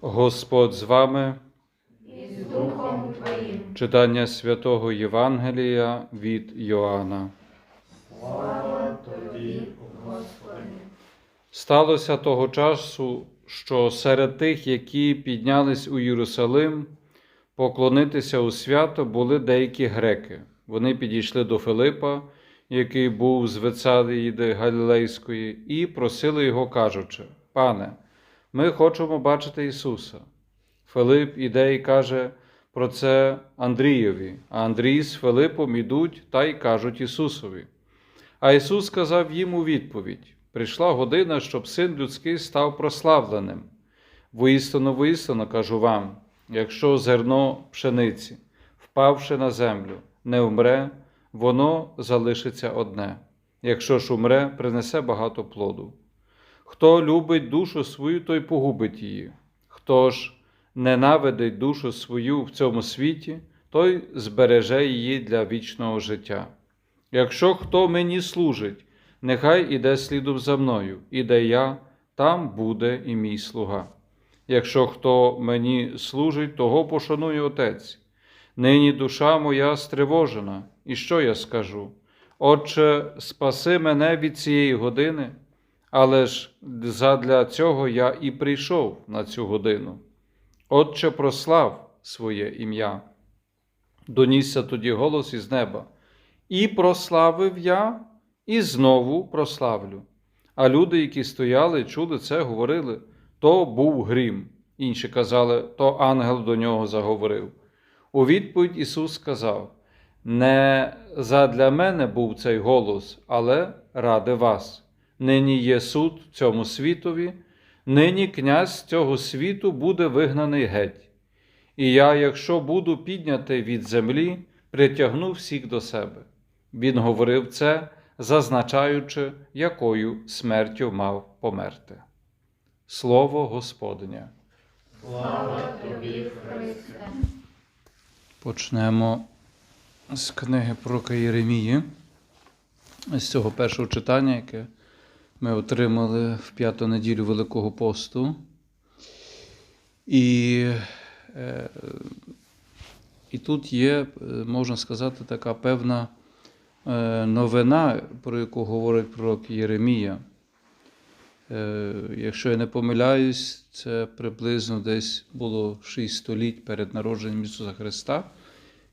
Господь з вами. і з Духом Твоїм. Читання святого Євангелія від Йоанна. Слава Тобі, Господи. Сталося того часу, що серед тих, які піднялись у Єрусалим, поклонитися у свято були деякі греки. Вони підійшли до Филипа, який був з Вецаліїди Галілейської, і просили його, кажучи: Пане, ми хочемо бачити Ісуса. Филип іде і каже про це Андрієві, а Андрій з Филипом ідуть та й кажуть Ісусові. А Ісус сказав їм у відповідь: прийшла година, щоб син людський став прославленим. Воістину, воістину кажу вам: якщо зерно пшениці, впавши на землю, не вмре, воно залишиться одне. Якщо ж умре, принесе багато плоду. Хто любить душу свою, той погубить її. Хто ж ненавидить душу свою в цьому світі, той збереже її для вічного життя. Якщо хто мені служить, нехай іде слідом за мною, і де я, там буде і мій слуга. Якщо хто мені служить, того пошанує Отець. Нині душа моя стривожена, і що я скажу? Отче, спаси мене від цієї години, але ж задля цього я і прийшов на цю годину. Отче, прослав своє ім'я. Донісся тоді голос із неба. І прославив я, і знову прославлю. А люди, які стояли, чули це, говорили: то був грім. Інші казали, то ангел до нього заговорив. У відповідь Ісус сказав: Не задля мене був цей голос, але ради вас. Нині є суд цьому світові, нині князь цього світу буде вигнаний геть. І я, якщо буду піднятий від землі, притягну всіх до себе. Він говорив це, зазначаючи, якою смертю мав померти. Слово Господнє. Слава Тобі, Христе. Почнемо з книги пророка Єремії, з цього першого читання, яке ми отримали в п'яту неділю Великого посту. І, е, і тут є, е, можна сказати, така певна е, новина, про яку говорить пророк Єремія. Якщо я не помиляюсь, це приблизно десь було 6 століть перед народженням Ісуса Христа.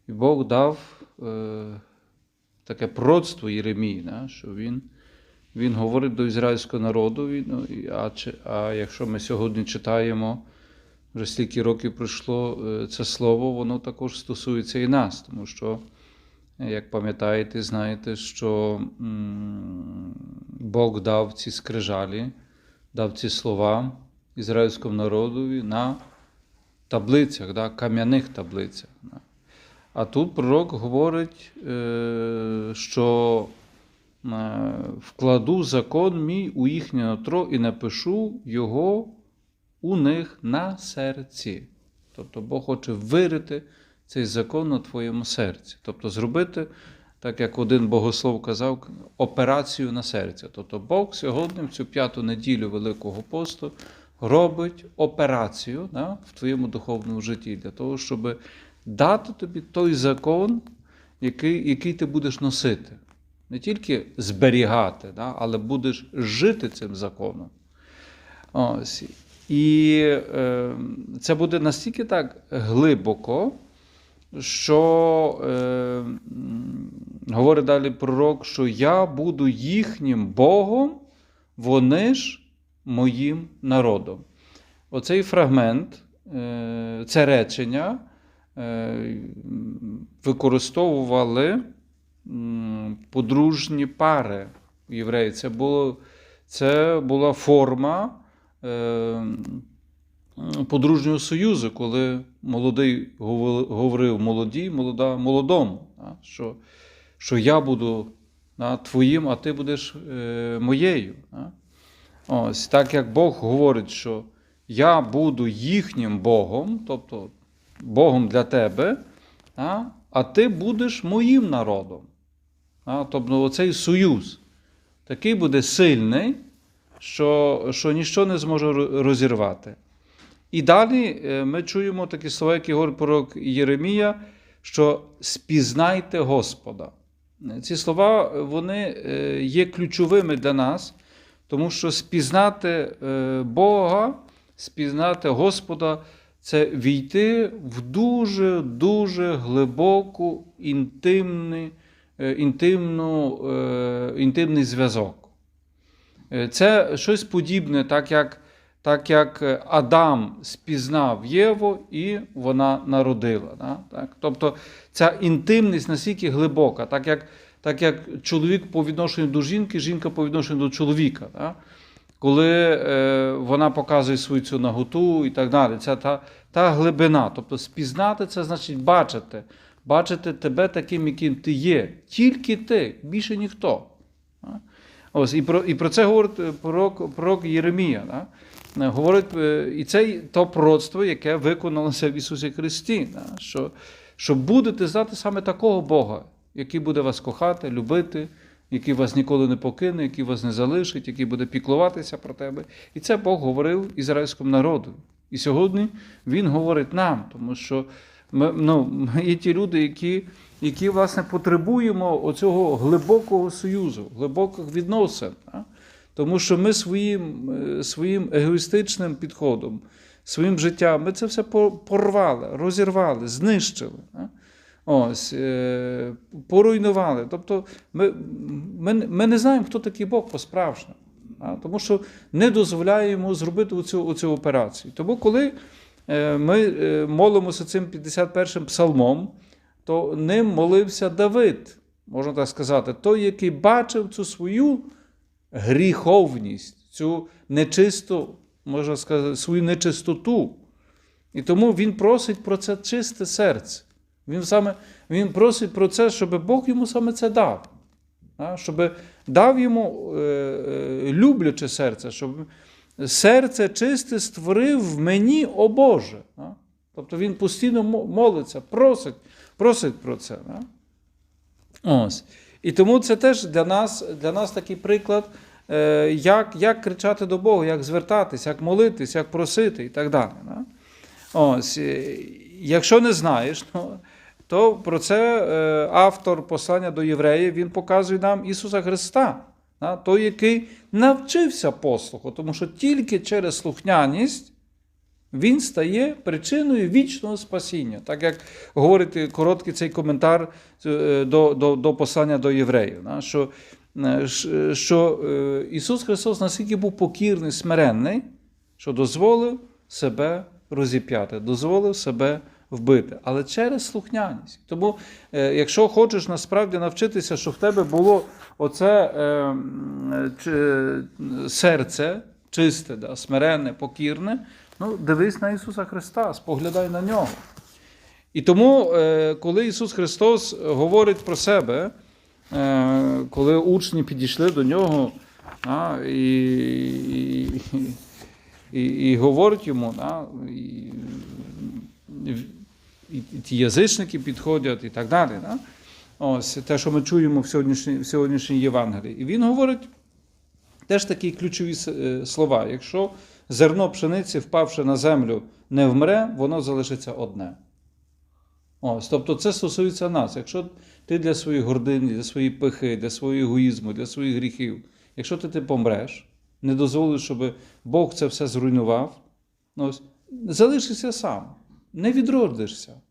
І Бог дав таке пророцтво Єремії, що він, він говорить до ізраїльського народу. він, ну, а, а якщо ми сьогодні читаємо, вже стільки років пройшло е, це слово, воно також стосується і нас, тому що, е, як пам'ятаєте, знаєте, що Бог дав ці скрижалі, дав ці слова ізраїльському народові на таблицях, да, кам'яних таблицях. А тут пророк говорить, е, що вкладу закон мій у їхнє нутро і напишу його у них на серці. Тобто Бог хоче вирити цей закон на твоєму серці. Тобто зробити, так як один богослов казав, операцію на серці. Тобто Бог сьогодні, в цю п'яту неділю Великого посту, робить операцію да, в твоєму духовному житті для того, щоб дати тобі той закон, який, який ти будеш носити. Не тільки зберігати, да, але будеш жити цим законом. Ось. І е, це буде настільки так глибоко, що е, говорить далі пророк, що я буду їхнім Богом, вони ж моїм народом. Оцей фрагмент, е, це речення е, використовували подружні пари євреї. Це, було, це була форма е, подружнього союзу, коли молодий говорив молодій, молода молодому, що, що я буду твоїм, а ти будеш е, моєю. Ось так як Бог говорить, що я буду їхнім Богом, тобто Богом для тебе, а ти будеш моїм народом. Тобто оцей союз такий буде сильний, що, що ніщо не зможе розірвати. І далі е, ми чуємо такі слова, які говорить пророк Єремія, що спізнайте Господа. Ці слова вони е, є ключовими для нас, тому що спізнати е, Бога, спізнати Господа це війти в дуже дуже глибоку інтимний, е, інтимну, е, інтимний зв'язок. Е, Це щось подібне, так як, так як е, Адам спізнав Єву і вона народила. Так? Тобто ця інтимність настільки глибока, так як, так як чоловік по відношенню до жінки, жінка по відношенню до чоловіка. Да? Коли е, вона показує свою цю наготу і так далі. Це та, та глибина. Тобто спізнати це значить бачити. Бачити тебе таким, яким ти є. Тільки ти, більше ніхто. Ось, і, про, і про це говорить е, пророк, пророк Єремія. Да? Е, Говорить, е, і це то пророцтво, яке виконалося в Ісусі Христі, да? що, що будете знати саме такого Бога, який буде вас кохати, любити, який вас ніколи не покине, який вас не залишить, який буде піклуватися про тебе. І це Бог говорив ізраїльському народу. І сьогодні Він говорить нам, тому що ми, ну, ми є ті люди, які, які власне потребуємо оцього глибокого союзу, глибоких відносин. Да? Тому що ми своїм, е, своїм егоїстичним підходом, своїм життям, ми це все порвали, розірвали, знищили. да? Ось, е, поруйнували. Тобто ми, ми, ми не знаємо, хто такий Бог по-справжньому. Тому що не дозволяємо зробити оцю, оцю операцію. Тому, коли ми е, молимося цим 51-м псалмом, то ним молився Давид, можна так сказати, той, який бачив цю свою гріховність, цю нечисту, можна сказати, свою нечистоту. І тому він просить про це чисте серце. Він саме він просить про це, щоб Бог йому саме це дав. Щоб дав йому е, е, любляче серце, щоб серце чисте створив в мені, о Боже. Тобто він постійно молиться, просить, просить про це. Ось. І тому це теж для нас, для нас такий приклад, е, як, як кричати до Бога, як звертатись, як молитись, як просити і так далі. Ось. е, Якщо не знаєш, то, про це е, автор послання до євреїв він показує нам Ісуса Христа? Той, який навчився послуху, тому що тільки через слухняність він стає причиною вічного спасіння. Так як говорить короткий цей коментар е, до, до, до послання до євреїв, що, е, що е, Ісус Христос настільки був покірний, смиренний, що дозволив себе розіп'яти, дозволив себе вбити, але через слухняність. Тому, е, якщо хочеш насправді навчитися, що в тебе було оце е, чи- серце чисте, да, смиренне, покірне, ну, дивись на Ісуса Христа, споглядай на нього. І тому, е, коли Ісус Христос говорить про себе, е, коли учні підійшли до нього а, і, і, і, і говорить йому, да, і, і, ті язичники підходять і так далі. Да? Ось те, що ми чуємо в сьогоднішній, в сьогоднішній Євангелії. І він говорить теж такі ключові е, слова. Якщо зерно пшениці, впавши на землю, не вмре, воно залишиться одне. Ось, тобто це стосується нас. Якщо ти для своєї гордині, для своєї пихи, для свого егоїзму, для своїх гріхів, якщо ти, ти помреш, не дозволиш, щоб Бог це все зруйнував, ну, ось, залишишся сам, не відродишся.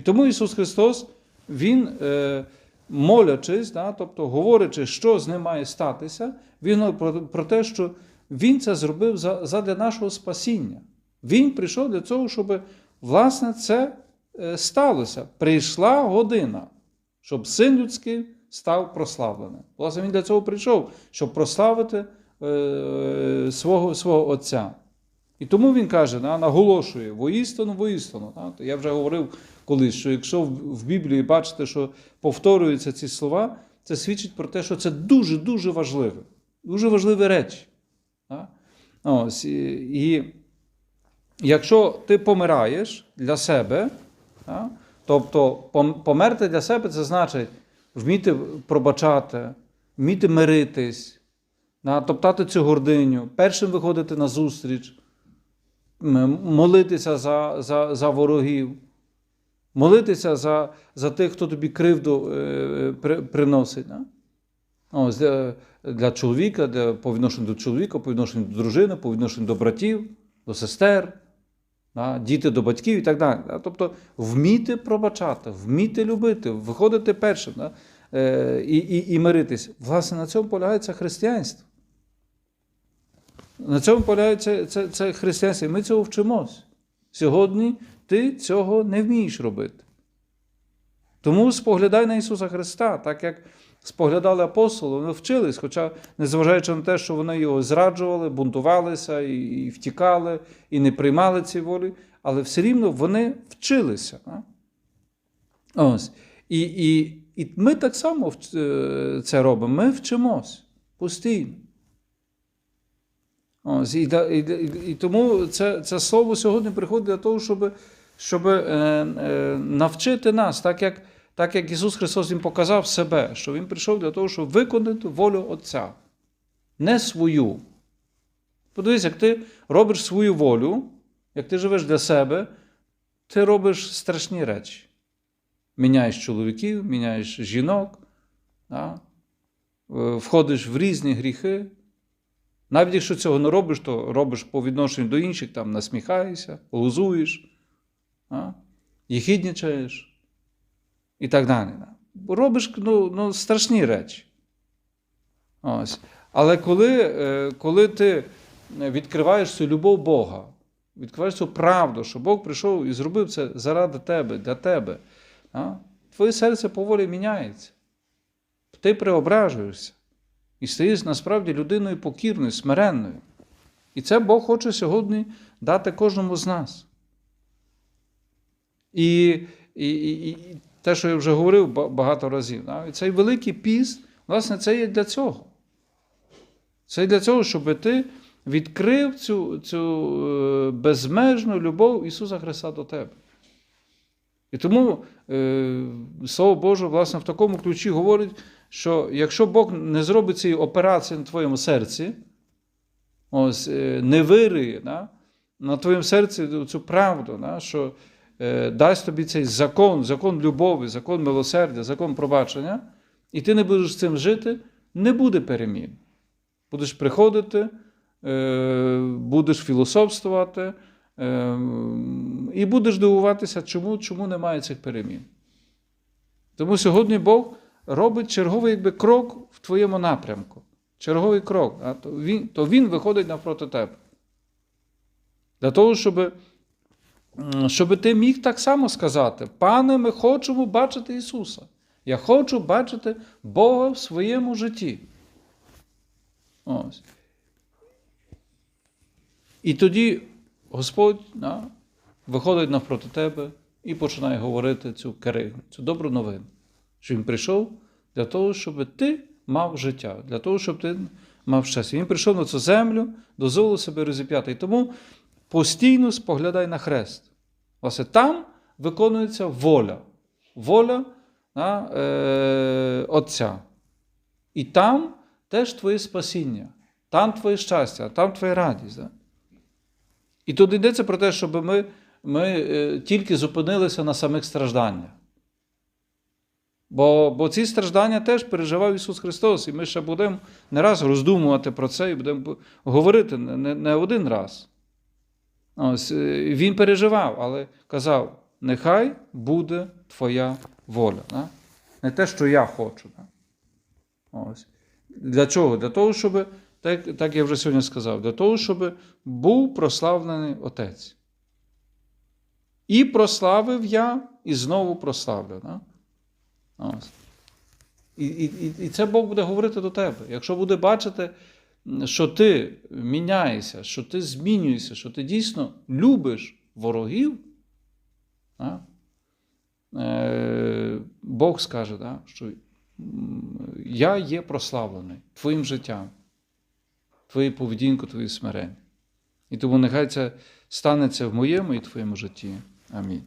І тому Ісус Христос, Він, е, молячись, да, тобто говорячи, що з ним має статися, Він про, те, що Він це зробив за- задля нашого спасіння. Він прийшов для цього, щоб власне це е, сталося. Прийшла година, щоб син людський став прославленим. Власне, він для цього прийшов, щоб прославити е, свого, свого Отця. І тому він каже, наголошує, воістину, воістину. Я вже говорив колись, що якщо в Біблії бачите, що повторюються ці слова, це свідчить про те, що це дуже-дуже важливе, дуже важливі речі. Ось, і, якщо ти помираєш для себе, тобто померти для себе, це значить вміти пробачати, вміти миритись, топтати цю гординю, першим виходити на зустріч, молитися за, за, за ворогів, молитися за, за тих, хто тобі кривду е, при, приносить. Да? Ось, для, для чоловіка, для, по відношенню до чоловіка, по відношенню до дружини, по відношенню до братів, до сестер, да? діти до батьків і так далі. Да? Тобто вміти пробачати, вміти любити, виходити першим да? е, і, і, і миритись. Власне, на цьому полягається християнство. На цьому полягається це, це християнство. І ми цього вчимось. Сьогодні ти цього не вмієш робити. Тому споглядай на Ісуса Христа, так як споглядали апостоли, вони вчились, хоча, незважаючи на те, що вони його зраджували, бунтувалися і, і втікали, і не приймали ці волі, але все рівно вони вчилися. Ось. І, і, і ми так само е, це робимо. Ми вчимось постійно. Ось, і, і, і, і тому це, це слово сьогодні приходить для того, щоб, щоб е, е, навчити нас, так як, так як Ісус Христос їм показав себе, що Він прийшов для того, щоб виконати волю Отця, не свою. Подивись, як ти робиш свою волю, як ти живеш для себе, ти робиш страшні речі. Міняєш чоловіків, міняєш жінок, да? е, входиш в різні гріхи. Навіть якщо цього не робиш, то робиш по відношенню до інших, там насміхаєшся, лузуєш, а? і так далі. Робиш ну, ну, страшні речі. Ось. Але коли, е, коли ти відкриваєш цю любов Бога, відкриваєш цю правду, що Бог прийшов і зробив це заради тебе, для тебе, твоє серце поволі міняється. Ти преображуєшся і стаєш насправді людиною покірною, смиренною. І це Бог хоче сьогодні дати кожному з нас. І, і, і, і те, що я вже говорив багато разів, і цей великий піст, власне, це є для цього. Це для цього, щоб ти відкрив цю, цю е, безмежну любов Ісуса Христа до тебе. І тому е, Слово Боже, власне, в такому ключі говорить, що якщо Бог не зробить цієї операції на твоєму серці, ось, е, не вириє да, на твоєму серці цю правду, да, що е, дасть тобі цей закон, закон любові, закон милосердя, закон пробачення, і ти не будеш з цим жити, не буде перемін. Будеш приходити, е, будеш філософствувати. І будеш дивуватися, чому, чому немає цих перемін. Тому сьогодні Бог робить черговий якби, крок в твоєму напрямку. Черговий крок. А то, він, то він виходить навпроти тебе. Для того, щоб, щоб ти міг так само сказати: Пане, ми хочемо бачити Ісуса. Я хочу бачити Бога в своєму житті. Ось. І тоді Господь да, виходить навпроти тебе і починає говорити цю керигу, цю добру новину, що Він прийшов для того, щоб ти мав життя, для того, щоб ти мав щастя. Він прийшов на цю землю, дозволив себе розіп'яти. І тому постійно споглядай на хрест. Власне, там виконується воля. Воля да, е, Отця. І там теж твоє спасіння, там твоє щастя, там твоя радість. Да? І тут йдеться про те, щоб ми, ми е, тільки зупинилися на самих стражданнях. Бо, бо ці страждання теж переживав Ісус Христос, і ми ще будемо не раз роздумувати про це і будемо говорити не, не, один раз. Ось, е, Він переживав, але казав: нехай буде твоя воля. Да? Не те, що я хочу. Ось. Для чого? Для того, щоб, так, так я вже сьогодні сказав, для того, щоб був прославлений Отець. І прославив я, і знову прославлю. Да? І, і- і це Бог буде говорити до тебе. Якщо буде бачити, що ти міняєшся, що ти змінюєшся, що ти дійсно любиш ворогів, да? е, Бог скаже, да, що я є прославлений твоїм життям, твоєю поведінкою, твоєю смиренням. І тому нехай це станеться в моєму і твоєму житті. Амінь.